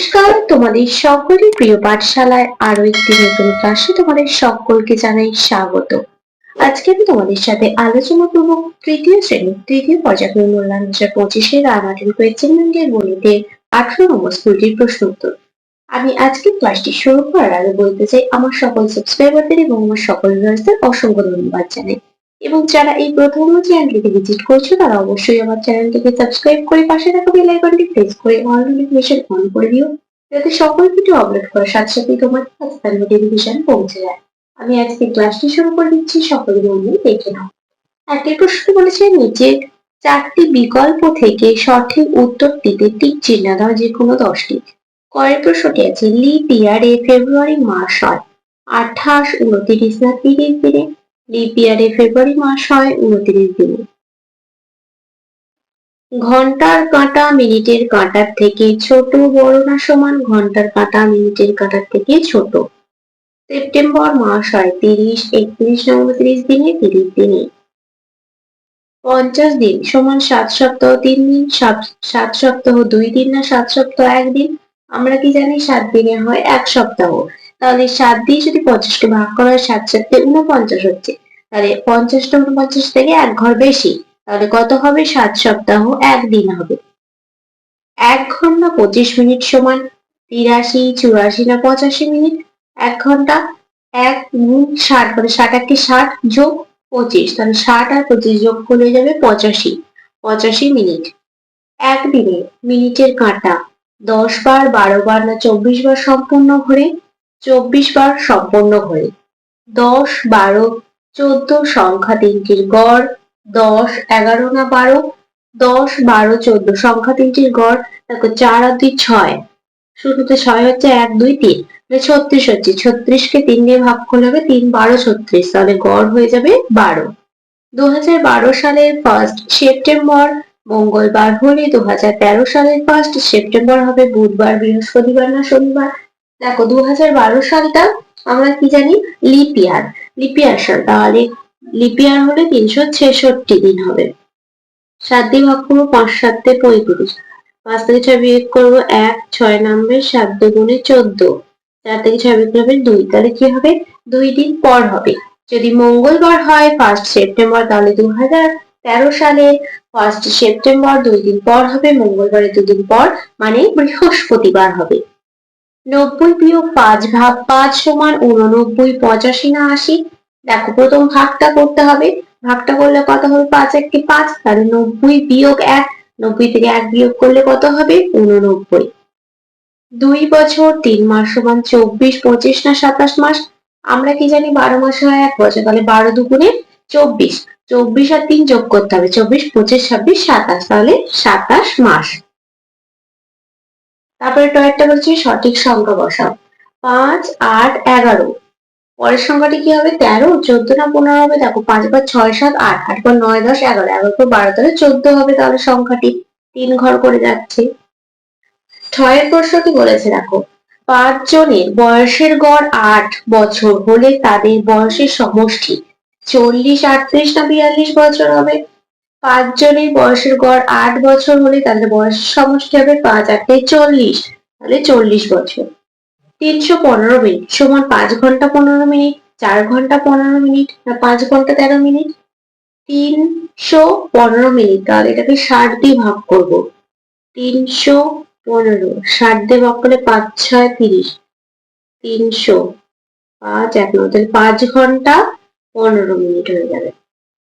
নমস্কার, তোমাদের সকলের প্রিয় পাঠশালায় আরও একটি নতুন ক্লাসে তোমাদের সকলকে জানাই স্বাগত। আজকে আমি তোমাদের সাথে আলোচনা করব তৃতীয় শ্রেণি তৃতীয় পর্যায়ক্রম মূল্যায়ন হাজার পঁচিশের রানাটির কোয়েশ্চেন ব্যাংকের গণিতের আঠারো নম্বর স্কুলটির প্রশ্ন উত্তর। আমি আজকে ক্লাসটি শুরু করার আগে বলতে চাই আমার সকল সাবস্ক্রাইবারদের এবং আমার সকল ভিউয়ার্সদের অসংখ্য ধন্যবাদ জানাই। এবং যারা এই প্রথম চ্যানেলটিকে ভিজিট করছ, তারা অবশ্যই আমার চ্যানেলটিকে সাবস্ক্রাইব করে পাশে থাকা বেল আইকনটি প্রেস করে অল নোটিফিকেশন অন করে দিও, যাতে সকল ভিডিও আপলোড করার সাথে সাথে তোমার কাছে তার নোটিফিকেশন পৌঁছে যায়। আমি আজকে ক্লাসটি শুরু করে দিচ্ছি, সকল বন্ধু দেখে নাও। একটি প্রশ্ন বলেছে, নিচে চারটি বিকল্প থেকে সঠিক উত্তর দিতে টিক চিহ্ন দাও যে কোনো দশটি। কয়ের প্রশ্নটি আছে লিপ ইয়ারে ফেব্রুয়ারি মাস হয়। আঠাশ, উনত্রিশ না তিরিশ দিনে? লিপ ইয়ারে ফেব্রুয়ারি মাস হয় উনত্রিশ দিনে ঘণ্টার কাঁটা মিনিটের কাঁটার থেকে ছোট, বড় না সমান, ঘণ্টার কাঁটা মিনিটের কাঁটার থেকে ছোট। সেপ্টেম্বর মাস হয় তিরিশ, একত্রিশ উনত্রিশ দিনে, তিরিশ দিনে। পঞ্চাশ দিন সমান সাত সপ্তাহ তিন দিন, সাত সাত সপ্তাহ দুই দিন না সাত সপ্তাহ একদিন আমরা কি জানি সাত দিনে হয় এক সপ্তাহ। তাহলে সাত দিয়ে যদি পঞ্চাশকে ভাগ করা হয়, সাত সাথে উনপঞ্চাশ হচ্ছে। তাহলে পঞ্চাশ পঞ্চাশটা উনপঞ্চাশ থেকে এক ঘর বেশি, তাহলে কত হবে? সাত সপ্তাহ একদিন হবে। এক ঘণ্টা পঁচিশ মিনিট সমান তিরাশি, চুরাশি না পঁচাশি মিনিট? এক ঘণ্টা এক গুণ ষাট মানে ষাট একটি ষাট যোগ পঁচিশ, তাহলে ষাট আর পঁচিশ যোগ করলে যাবে পঁচাশি পঁচাশি মিনিট। একদিনে মিনিটের কাঁটা, দশ বার, বারো বার না চব্বিশ বার সম্পূর্ণ ঘরে? চব্বিশ বার সম্পূর্ণ ঘোরে। দশ, বারো চোদ্দ সংখ্যা তিনটির গড়, দশ, এগারো না বারো? দশ, বারো, চোদ্দ সংখ্যা তিনটির গড় দেখো চার আর দুই ছয়। শুরুতে ছয় হচ্ছে এক, দুই, তিন। ছত্রিশ হচ্ছে, ছত্রিশকে তিন দিয়ে ভাগ করলে হবে তিন, বারো, ছত্রিশ। তাহলে গড় হয়ে যাবে বারো। দু সালের ফার্স্ট সেপ্টেম্বর, মঙ্গলবার হলে দু হাজার তেরো সালের ফার্স্ট সেপ্টেম্বর হবে বুধবার, বৃহস্পতিবার না শনিবার। দেখো দু হাজার বারো সালটা আমরা কি জানি? লিপ ইয়ার লিপ ইয়ার সাল তাহলে লিপ ইয়ার হলে তিনশো ছেষট্টি দিন হবে। সাত দিয়ে ভাগ করব পাঁচ, সাতে পঁয়ত্রিশ। পাঁচ থেকে ছয় বিয়োগ করব এক, ছয় নামবে সাত দুগুণে চোদ্দ। চার থেকে ছয় বিয়োগ করবে দুই, তাহলে কি হবে? দুই দিন পর হবে। যদি মঙ্গলবার হয় ফার্স্ট সেপ্টেম্বর তাহলে দু হাজার তেরো সালে ফার্স্ট সেপ্টেম্বর দুই দিন পর হবে, মঙ্গলবারে দুদিন পর মানে বৃহস্পতিবার হবে। নব্বই বিয়োগ পাঁচ ভাগ পাঁচ সমান উননব্বই পঁচাশি না আশি। দেখো, প্রথম ভাগটা করতে হবে। ভাগটা করলে কত হবে? পাঁচ একটি পাঁচ, তাহলে নব্বই বিয়োগ এক। নব্বই থেকে এক বিয়োগ করলে কত হবে? উননব্বই দুই বছর, তিন মাস সমান চব্বিশ, পঁচিশ না সাতাশ মাস? আমরা কি জানি বারো মাস হয় এক বছর, তাহলে বারো দুগুণে চব্বিশ। চব্বিশ আর তিন যোগ করতে হবে, চব্বিশ, পঁচিশ, ছাব্বিশ, সাতাশ, তাহলে সাতাশ মাস। তারপরে টয়েরটা বলছে সঠিক সংখ্যা বসাও। পাঁচ, আট, এগারো। পরের সংখ্যাটি কি হবে? তেরো, চোদ্দ না পনেরো হবে? দেখো, পাঁচ বার ছয়, সাত, আট। আট পর নয়, দশ, এগারো। এগারো পর বারো তাহলে চোদ্দ হবে তাহলে সংখ্যাটি। তিন ঘর করে যাচ্ছে। ছয়ের প্রশ্নটি বলেছে? দেখো পাঁচ জনের বয়সের গড় আট বছর হলে তাদের বয়সের সমষ্টি চল্লিশ, আটত্রিশ না বিয়াল্লিশ বছর হবে? পাঁচ জনের বয়সের গড় আট বছর হলে তাদের বয়স সমষ্টি হবে পাঁচ আটে চল্লিশ। তাহলে চল্লিশ বছর। তিনশো পনেরো মিনিট সমান পাঁচ ঘণ্টা পনেরো মিনিট, চার ঘণ্টা পনেরো মিনিট, না পাঁচ ঘণ্টা তেরো মিনিট? তিনশো পনেরো মিনিট। তাহলে এটাকে ষাট দিয়ে ভাগ করব। তিনশো পনেরো। ষাট দিয়ে ভাগ করলে পাঁচ, ছয়, তিরিশ। তিনশো। পাঁচ, এক, নয়। তাহলে পাঁচ ঘণ্টা পনেরো মিনিট হয়ে যাবে।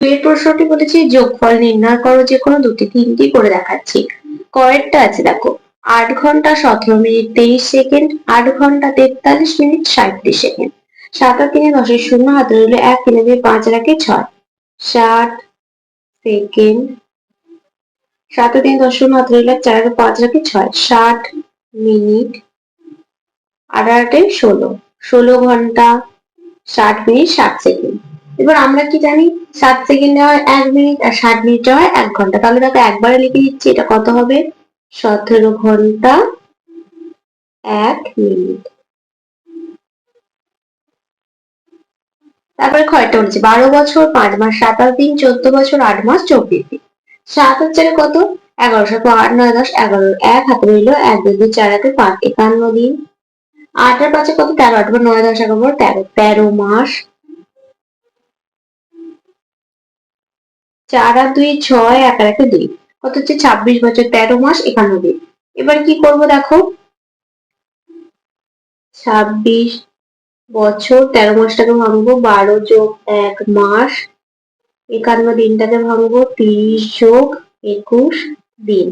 এর প্রশ্নটি বলেছি যোগফল নির্ণয় করো যে কোনো দুটি তিনটি করে দেখাচ্ছি। কয়েকটা আছে দেখো। আট ঘণ্টা সতেরো মিনিট তেইশ সেকেন্ড আট ঘণ্টা তেতাল্লিশ মিনিট সাঁত্রিশ সেকেন্ড। সাত আর তিনে দশের শূন্য হাতে রইল এক দিয়ে পাঁচ রাখে ছয়। ষাট সেকেন্ড সাত আর তিনে দশ শূন্য হাতে রইল এক, চার পাঁচ রাখে ছয়। ষাট মিনিট আট আটে ষোলো। ষোলো ঘণ্টা ষাট মিনিট ষাট সেকেন্ড। এবার আমরা কি জানি? সাত সেকেন্ডে হয় এক মিনিট আর ষাট মিনিটে হয় এক ঘণ্টা। তাহলে দেখো একবারে লিখে দিচ্ছি, এটা কত হবে? সতেরো ঘণ্টা এক মিনিট তারপরে কয়টা বলেছে? বারো বছর, পাঁচ মাস, সাতাশ দিন, চোদ্দ বছর, আট মাস, চব্বিশ দিন। সাত হচ্ছে কত? এগারোশো আট, নয়, দশ, এগারো, এক, হাতে রইল এক, দুই দুই, চার হাতে পাঁচ, একান্ন দিন। আট আর পাঁচে কত? তেরো, আট নয়, দশ, এগারো, তেরো তেরো মাস। চার আর দুই ছয়, এক আর একে দুই। কত হচ্ছে? ছাব্বিশ বছর, তেরো মাস একান্ন দিন এবার কি করব দেখো? ছাব্বিশ বছর, তেরো মাসটাকে ভাঙবো, বারো যোগ এক মাস, একান্ন দিনটাকে ভাঙবো, তিরিশ যোগ একুশ দিন।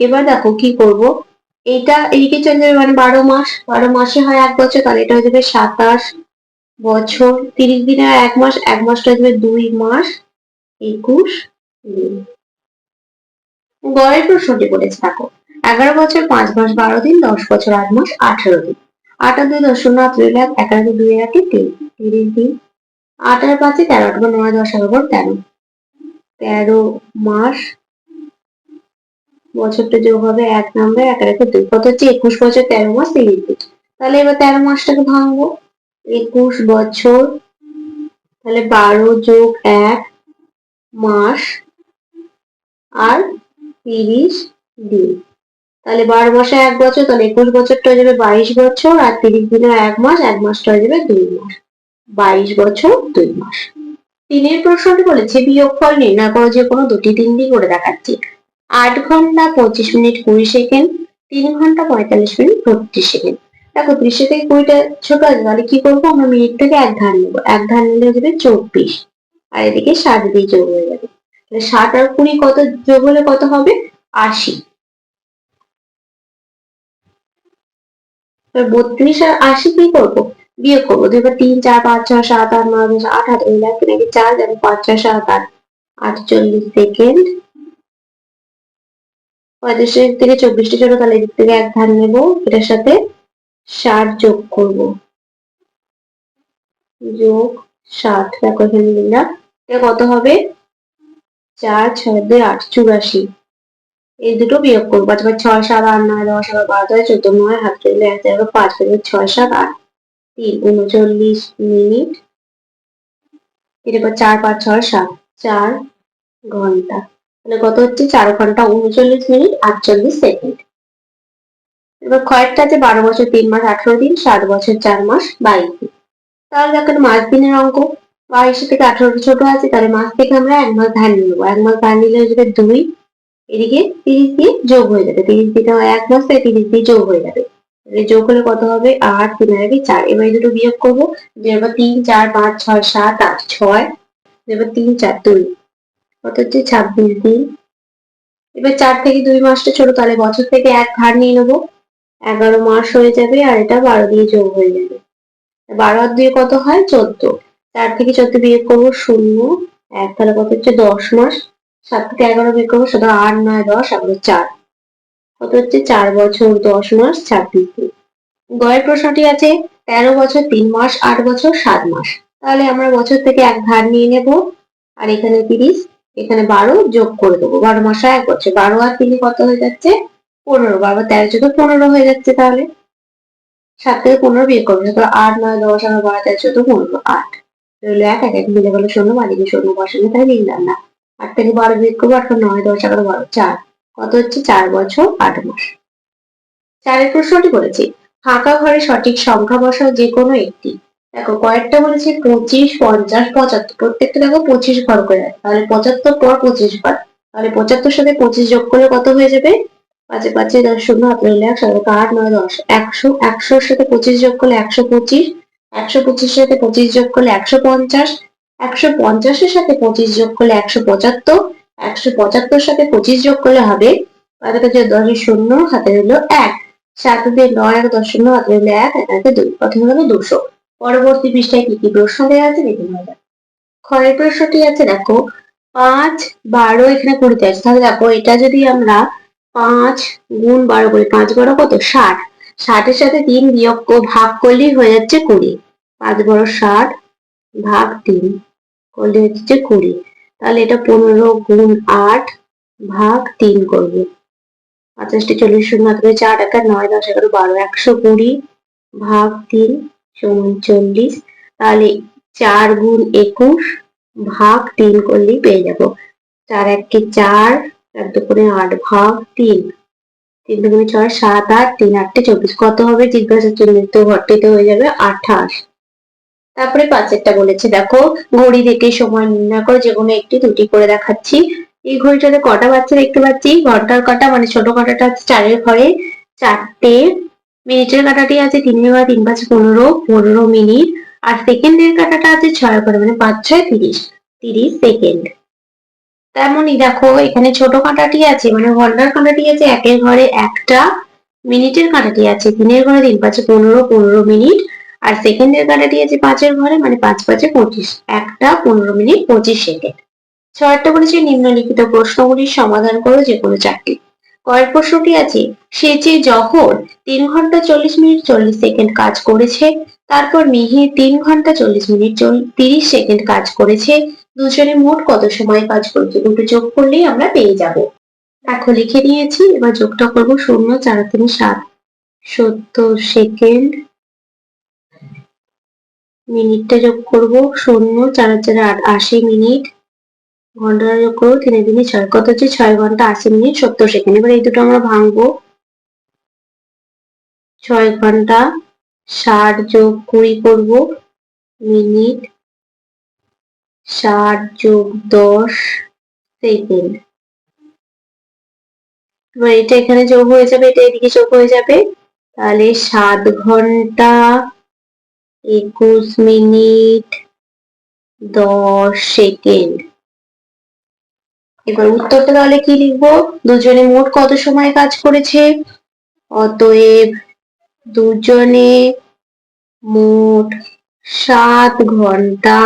এবার দেখো কি করব? এটা এদিকে চলে যাবে মানে বারো মাস। বারো মাসে হয় এক বছর, তাহলে এটা হয়ে যাবে সাতাশ বছর। তিরিশ দিনে এক মাস, এক মাসটা হয়ে যাবে দুই মাস। একুশ দিন গড়ের প্রশ্নটি করেছে দেখো এগারো বছর পাঁচ মাস বারো দিন, দশ বছর আট মাস আঠারো দিন। আট আর দুই দশ আট লাখ এগারো দুই একে তিন তিরিশ দিন। আট আর পাঁচে তেরো আট নয় দশ এগারো তেরো। তেরো মাস বছরটা যোগ হবে এক নাম্বার এক রেখে দুই। কত হচ্ছে? একুশ বছর তেরো মাস তিরিশ দিন। তাহলে এবার তেরো মাসটাকে ভাঙবো। একুশ বছর, তাহলে বারো যোগ এক মাস আর তিরিশ দিন। তাহলে বারো মাসে এক বছর, তাহলে একুশ বছরটা হয়ে যাবে বাইশ বছর, আর তিরিশ দিনে এক মাস, এক মাসটা হয়ে যাবে দুই মাস। বাইশ বছর, দুই মাস। তিনের প্রশ্নটি বলেছে, বিয়োগফল নির্ণয় করো যে কোনো দুটি দিন দিয়ে করে দেখাচ্ছি। আট ঘণ্টা পঁচিশ মিনিট কুড়ি সেকেন্ড, তিন ঘণ্টা পঁয়তাল্লিশ মিনিট বত্রিশ সেকেন্ড। দেখো, ত্রিশে থেকে কুড়িটা ছোট আছে, তাহলে কি করব? আমরা মিনিট থেকে এক ধার নেব। এক ধার নিলে হয়ে যাবে চব্বিশ। আর এদিকে ষাট দিয়ে যোগ হয়ে যাবে। তাহলে ষাট আর কুড়ি কত যোগ হলে কত হবে? আশি। বত্রিশ আর আশি কি করব? বিয়োগ করব। তো এবার তিন, চার, পাঁচ, ছয়, সাত, আট, নয়, দশ, আট হাত এই লাগবে নাকি চার যাবে পাঁচ, ছয়, সাত, আট আটচল্লিশ সেকেন্ড। পঁয়ত্রিশ থেকে চব্বিশটা ছোট, তাহলে এদিক থেকে এক ধান নেব। এটার সাথে ষাট যোগ করব। যোগ ষাট দেখো এখানে দিলাম এটা কত হবে? চার, ছয় দুই আট, চুরাশি। এই দুটো বিয়োগ করব। তারপর ছয়, সাত, আট, নয়, দশ, এগারো, বারো, তেরো, চোদ্দ, নয়, হাত চললে এক জায়গায় পাঁচ পেলে ছয়, সাত, আট, তিন, উনচল্লিশ মিনিট। এরপর চার, পাঁচ, ছয়, সাত, চার ঘণ্টা। তাহলে কত হচ্ছে? চার ঘণ্টা উনচল্লিশ মিনিট, আটচল্লিশ সেকেন্ড। এবার কয়েকটা আছে, বারো বছর তিন মাস, আঠারো দিন, সাত বছর চার মাস, বাইশ দিন। তাহলে দেখেন মাস দিনের অঙ্ক। বাইশ থেকে আঠারো ছোট আছে, তাহলে মাস থেকে আমরা এক মাস ধান নিয়ে নেব। এক মাস ধান নিলে হয়ে যাবে দুই, এদিকে তিরিশ দিয়ে যোগ হয়ে যাবে। তিরিশ দিনে এক মাস থেকে তিরিশ দিয়ে যোগ হয়ে যাবে। যোগ হলে কত হবে? আট তিন আগে চার। এবার দুটো বিয়োগ করব এবার তিন, চার, পাঁচ, ছয়, সাত, আট, ছয় এবার তিন, চার, দুই। কত হচ্ছে? ছাব্বিশ দিন এবার চার থেকে দুই মাসটা ছোট, তাহলে বছর থেকে এক ধার নিয়ে নেব। এগারো মাস হয়ে যাবে আর এটা বারো দিয়ে যোগ হয়ে যাবে। বারো আর দুই কত হয়? চোদ্দ। চার থেকে চোদ্দ বিয়োগ করব শূন্য। এক তাহলে কত হচ্ছে? দশ মাস। সাত থেকে এগারো বিয়োগ করব শুধু আট, নয়, দশ এগারো চার। কত হচ্ছে? চার বছর, দশ মাস, ছাব্বিশ দিন গয়ের প্রশ্নটি আছে, তেরো বছর, তিন মাস, আট বছর, সাত মাস। তাহলে আমরা বছর থেকে এক ধার নিয়ে নেব। আর এখানে তিরিশ, এখানে বারো যোগ করে দেবো। বারো মাসে এক বছর। বারো আর তিন কত হয়ে যাচ্ছে? পনেরো। বারো তেরো চোদ্দ পনেরো হয়ে যাচ্ছে তাহলে। সাত থেকে পনেরো বিয়ে করব। আট, নয়, দশ এগারো বারো, তেরো চোদ্দ পনেরো, আট। রইল এক এক এক মিলে গেলো শূন্য বাড়িতে শূন্য বসালে তাই লিখলাম না। আট থেকে বারো বিয়ে করব নয়, দশ, এগারো চার। কত হচ্ছে? চার বছর, আট মাস। চারের প্রশ্নটি বলেছি। ফাঁকা ঘরে সঠিক সংখ্যা বসাও যে কোনো একটি। দেখো, কয়েকটা বলেছে পঁচিশ, পঞ্চাশ, পঁচাত্তর। প্রত্যেকটা দেখো পঁচিশ ঘর করে তাহলে পঁচাত্তর পর পঁচিশ ঘর। তাহলে পঁচাত্তর সাথে পঁচিশ যোগ করলে কত হয়ে যাবে? পাঁচে পাঁচে দশ, শূন্য হাত রইলে এক, সাত, আট, নয়, দশ। একশো, একশোর সাথে পঁচিশ যোগ করলে একশো পঁচিশ। একশো পঁচিশের সাথে পঁচিশ যোগ করলে একশো পঞ্চাশ, একশো পঞ্চাশের সাথে পঁচিশ যোগ করলে একশো পঁচাত্তর একশো পঁচাত্তর সাথে পঁচিশ যোগ করলে হবে পাঁচে পাঁচে দশের শূন্য হাতে হলো এক। সাত দিয়ে নয় এক দশ শূন্য হাতে হলো এক এক হাতে দুই। প্রথমে হলো দুশো। পরবর্তী পৃষ্ঠায় কি কি প্রশ্ন দেওয়া আছে দেখে নেওয়া যাক। প্রশ্নটি আছে, দেখো, পাঁচ বারো এখানে কুড়িতে আছে। তাহলে দেখো, এটা যদি আমরা পাঁচ গুণ বারো করি, পাঁচ বারো কত? ষাট। ষাটের সাথে তিন বিয়োগ ভাগ করলেই হয়ে যাচ্ছে কুড়ি। পাঁচ বারো ষাট ভাগ তিন করলে হচ্ছে কুড়ি। তাহলে এটা পনেরো গুণ আট ভাগ তিন করবে। পঞ্চাশটি চল্লিশ শূন্য হাত করে চার একা নয়, দশ, এগারো, বারো, একশো কুড়ি ভাগ তিন সমান চল্লিশ। তাহলে চার গুণ একুশ ভাগ তিন করলেই পেয়ে যাব। চার এককে চার চার দুগুণে আট ভাগ তিন। তিন দুগুণে ছয় সাত, আট, তিন, আটটে, চব্বিশ। কত হবে? জিজ্ঞাসা চিহ্নিত ঘরটিতে হয়ে যাবে, আঠাশ। তারপরে পাঁচেরটা বলেছে, দেখো, ঘড়ি দেখে সময় নির্ণয় করো, যে কোনো একটি দুটি করে দেখাচ্ছি। এই ঘড়িটাতে কটা বাচ্চা দেখতে পাচ্ছি? ঘণ্টার কাটা মানে ছোট কাটাটা হচ্ছে চারের ঘরে, চারটে মিনিটের কাটাটি আছে তিনের ঘরে তিন পাঁচ পনেরো পনেরো মিনিট। আর সেকেন্ডের কাটাটা আছে ছয় ঘরে মানে পাঁচ, ছয়, তিরিশ। তিরিশ সেকেন্ড তেমনই দেখো, এখানে ছোট কাঁটাটি আছে মানে ঘণ্টার কাঁটাটি আছে, একের ঘরে একটা মিনিটের কাঁটাটি আছে তিনের ঘরে তিন, পাঁচে পনেরো পনেরো মিনিট, আর সেকেন্ডের কাঁটাটি আছে পাঁচের ঘরে মানে পাঁচ পাঁচে পঁচিশ, একটা পনেরো মিনিট পঁচিশ সেকেন্ড। ছয়টা বলেছে নিম্নলিখিত প্রশ্নগুলির সমাধান করো যে কোনো চারটি। কয়েক প্রশ্নটি আছে, সে যে যখন তিন ঘণ্টা চল্লিশ মিনিট চল্লিশ সেকেন্ড কাজ করেছে, তারপর মিহির তিন ঘণ্টা চল্লিশ মিনিট তিরিশ সেকেন্ড কাজ করেছে দুজনে মোট কত সময় কাজ করেছে দুটো যোগ করলেই আমরা পেয়ে যাব। দেখো, লিখে নিয়েছি এবার যোগটা করব শূন্য, চার, তিন, সাত। সত্তর সেকেন্ড। মিনিটটা যোগ করব শূন্য, চার চার, আট, আশি মিনিট। ঘন্টাটা যোগ করব তিনে দিনে ছয়। কত হচ্ছে? ছয় ঘণ্টা আশি মিনিট, সত্তর সেকেন্ড। এবার এই দুটো আমরা ভাঙবো। ছয় ঘণ্টা ষাট যোগ কুড়ি করব মিনিট। ষাট যোগ দশ, সেকেন্ড। এবার এটা এখানে যোগ হয়ে যাবে, এটা এদিকে যোগ হয়ে যাবে। তাহলে সাত ঘণ্টা একুশ মিনিট দশ সেকেন্ড। এবার উত্তরটা তাহলে কি লিখব? দুজনে মোট কত সময় কাজ করেছে? অতএব দুজনে মোট সাত ঘণ্টা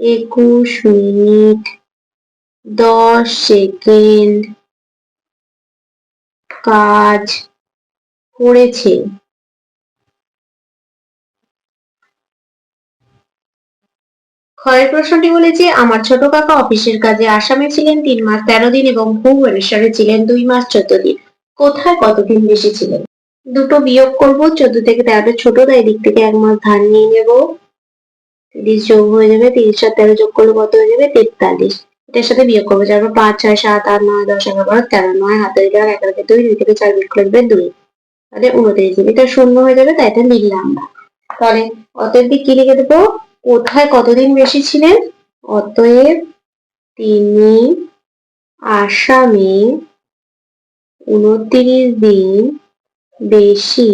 একুশ মিনিট দশ সেকেন্ড কাজ করেছে। ক্ষয়ের প্রশ্নটি বলেছে আমার ছোট কাকা অফিসের কাজে আসামে ছিলেন তিন মাস তেরো দিন এবং ভুবনেশ্বরে ছিলেন দুই মাস চোদ্দ দিন। কোথায় কতদিন বেশি ছিলেন? দুটো বিয়োগ করব, চোদ্দ থেকে তেরোটা ছোট, তাই দিক থেকে এক মাস ধান নিয়ে নেব। তিরিশ যোগ হয়ে যাবে, তিরিশ আর তেরো যোগ করলে কত হয়ে যাবে? তেতাল্লিশ। এটার সাথে বিয়োগ করব, যার পাঁচ, ছয়, সাত, আট, নয়, দশ, এগারো তেরো, নয় হাতে দিকে এক একে দুই দুই থেকে চার বিয়োগ করবে দুই। তাহলে উনত্রিশ। দিন এটা শূন্য হয়ে যাবে, তাই এটা লিখলাম না তাহলে অতএব দিক কি লিখে দেবো? কোথায় কতদিন বেশি ছিলেন? অতএব তিনি আসামে উনত্রিশ দিন বেশি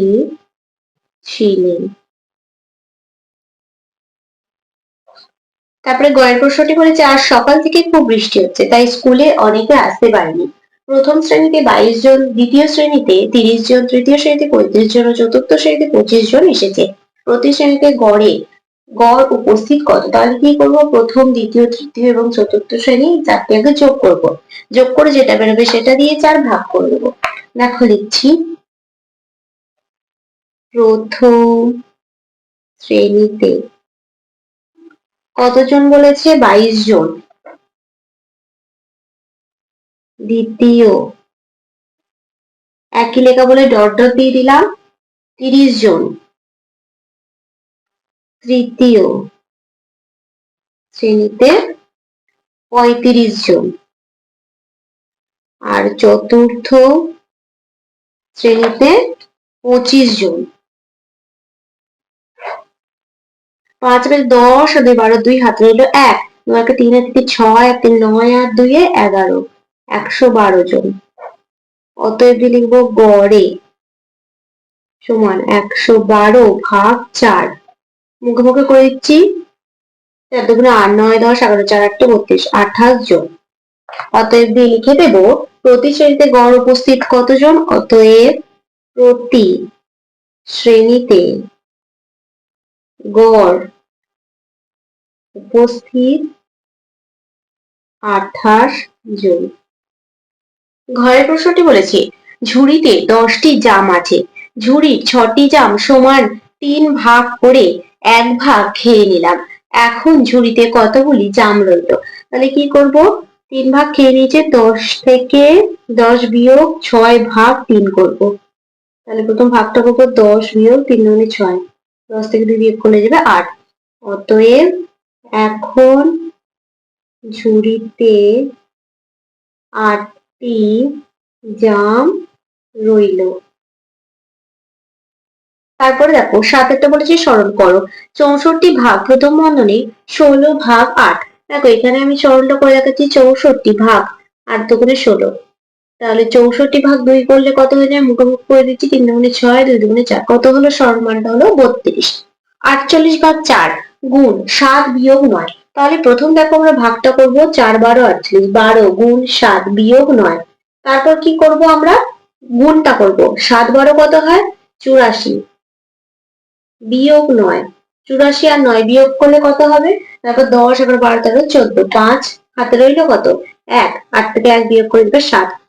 ছিলেন। তারপরে গয়ের প্রশ্নটি বলেছে, আজ সকাল থেকে খুব বৃষ্টি হচ্ছে, তাই স্কুলে অনেকে আসতে পারেনি। প্রথম শ্রেণীতে বাইশ জন, দ্বিতীয় শ্রেণীতে তিরিশ জন, তৃতীয় শ্রেণীতে পঁয়ত্রিশ জন ও চতুর্থ শ্রেণীতে পঁচিশ জন এসেছে। প্রতি শ্রেণীতে গড়ে, গড় উপস্থিত কত? তাহলে কি করব? প্রথম, দ্বিতীয়, তৃতীয় এবং চতুর্থ শ্রেণি চারটি আগে যোগ করব। যোগ করে যেটা বেরোবে সেটা দিয়ে চার ভাগ করে দেবো। দেখো লিখছি। প্রথম শ্রেণীতে কতজন বলেছে? বাইশ জন। দ্বিতীয়। একই লেখা বলে ডট ডট দিয়ে দিলাম। তিরিশ জন। তৃতীয়। শ্রেণীতে পঁয়ত্রিশ জন। আর চতুর্থ শ্রেণীতে পঁচিশ জন। পাঁচ বেশ দশ দুই বারো দুই হাতে রইল এক। একটা তিন আর তিন ছয় আর তিন নয় আর দুইয়ে এগারো। একশো বারো জন। অতএব লিখব গড়ে। সমান একশো বারো ভাগ চার। মুখে মুখে করে দিচ্ছি। চার দুগুণে আট, নয়, দশ, এগারো, চার আটটা বত্রিশ, আঠাশ জন। অতএব দিয়ে লিখে দেব প্রতি শ্রেণীতে গড় উপস্থিত কতজন? অতএব প্রতি শ্রেণীতে গড়। উপস্থিত আঠাশ জন। ঘরের প্রশ্নটি বলেছে, ঝুড়িতে দশটি জাম আছে। ঝুড়ির ছটি জাম সমান তিন ভাগ করে এক ভাগ খেয়ে নিলাম। এখন ঝুড়িতে কতগুলি জাম রইল? তাহলে কি করব? তিন ভাগ খেয়ে নিয়েছে, দশ থেকে দশ বিয়োগ ছয় ভাগ তিন করব। তাহলে প্রথম ভাগটা করব দশ বিয়োগ তিন মানে ছয়। দশ থেকে দুই বিয়োগ করলে যাবে আট। অতএব এখন ঝুড়িতে আট তিন জাম রইল। তারপরে দেখো, সাতেরটা বলেছি স্মরণ করো। চৌষট্টি ভাগ, প্রথম বন্ধনী, ষোলো ভাগ আট। দেখো, এখানে আমি স্মরণটা করে দেখাচ্ছি, চৌষট্টি ভাগ, আট দুগুণে ষোলো। তাহলে চৌষট্টি ভাগ দুই করলে কত হয়ে যায়? মুখোমুখি করে দিচ্ছি তিন দুগুণে ছয়, দুই দুগুণে চার। কত হলো? স্মরণ মানটা হলো বত্রিশ। আটচল্লিশ ভাগ চার, গুণ সাত বিয়োগ নয়। তাহলে প্রথম দেখো আমরা ভাগটা করব চার, বারো, আটচল্লিশ। বারো, গুণ সাত বিয়োগ নয়। তারপর কি করব আমরা? গুণটা করব। সাত, বারো কত হয়? চুরাশি। বিয়োগ নয়। চুরাশি আর নয় বিয়োগ করলে কত হবে? তারপর দশ, এবার বারো, তেরো, চোদ্দ, পাঁচ, হাতে রইল কত? এক। আট থেকে এক বিয়োগ করে দিবে সাত।